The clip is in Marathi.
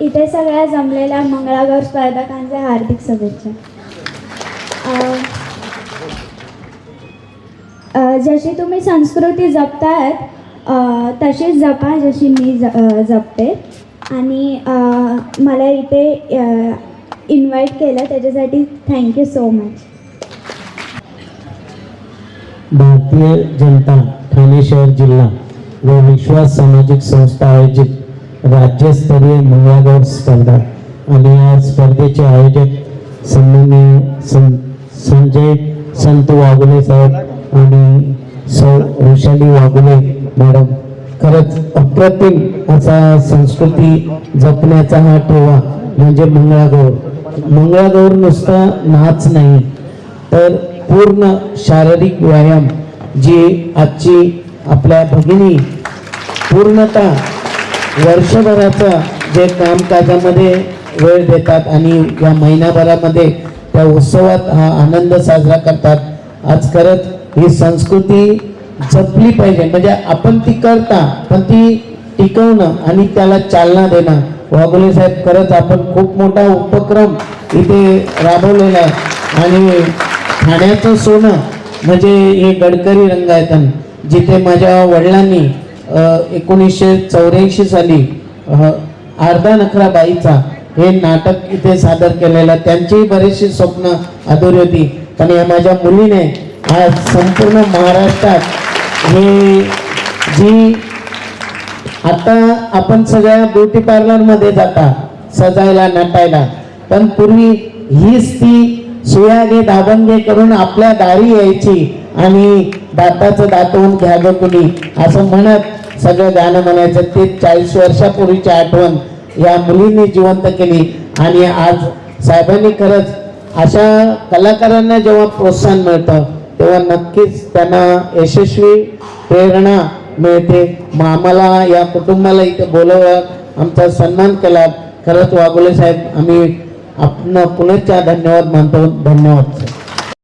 इथे सगळ्या जमलेल्या मंगळागौर स्पर्धकांचे हार्दिक शुभेच्छा. जशी तुम्ही संस्कृती जपतायत तशीच जपा जशी मी ज जपते. आणि मला इथे इन्व्हाइट केलं त्याच्यासाठी thank you so much Bharatiya Janata Thane शहर जिल्हा व विश्वास सामाजिक संस्था आयोजित राज्यस्तरीय मंगळागौर स्पर्धा आणि या स्पर्धेचे आयोजक सन्माननीय सं संजय संत वाघुले साहेब आणि सौ वृषाली वाघुले मॅडम. खरंच अप्रतिम असा संस्कृती जपण्याचा हा ठेवा म्हणजे मंगळागौर. मंगळागौर नुसता नाच नाही तर पूर्ण शारीरिक व्यायाम जी आजची आपल्या भगिनी पूर्णतः वर्षभराचा जे कामकाजामध्ये वेळ देतात आणि या महिनाभरामध्ये त्या उत्सवात हा आनंद साजरा करतात. आज करत ही संस्कृती जपली पाहिजे. म्हणजे आपण ती करता पण ती टिकवणं आणि त्याला चालना देणं. वाघोले साहेब खरंच आपण खूप मोठा उपक्रम इथे राबवलेला आहे. आणि ठाण्याचं सोनं म्हणजे हे गडकरी रंगायतन जिथे माझ्या वडिलांनी एकोणीसशे चौऱ्याऐंशी साली अर्धा नखरा बाईचा हे नाटक इथे सादर केलेलं त्यांचीही बरीचशी स्वप्न अधुरी होती. पण या माझ्या मुलीने आज संपूर्ण महाराष्ट्रात हे जी आता आपण सगळ्या ब्युटी पार्लरमध्ये जाता सजायला नटायला पण पूर्वी हीच ती सुया घे दाबंगे करून आपल्या दारी यायची आणि दाताचं दातवून घ्या कुणी असं म्हणत सगळं गाणं म्हणायचं ते चाळीस वर्षापूर्वीची आठवण या मुलींनी जिवंत केली. आणि आज साहेबांनी खरंच अशा कलाकारांना जेव्हा प्रोत्साहन मिळतं तेव्हा नक्कीच त्यांना यशस्वी प्रेरणा मिळते. मग आम्हाला या कुटुंबाला इथे बोलवलं आमचा सन्मान केला खरंच वाघोले साहेब आम्ही आपण पुनश्च धन्यवाद मानतो. धन्यवाद.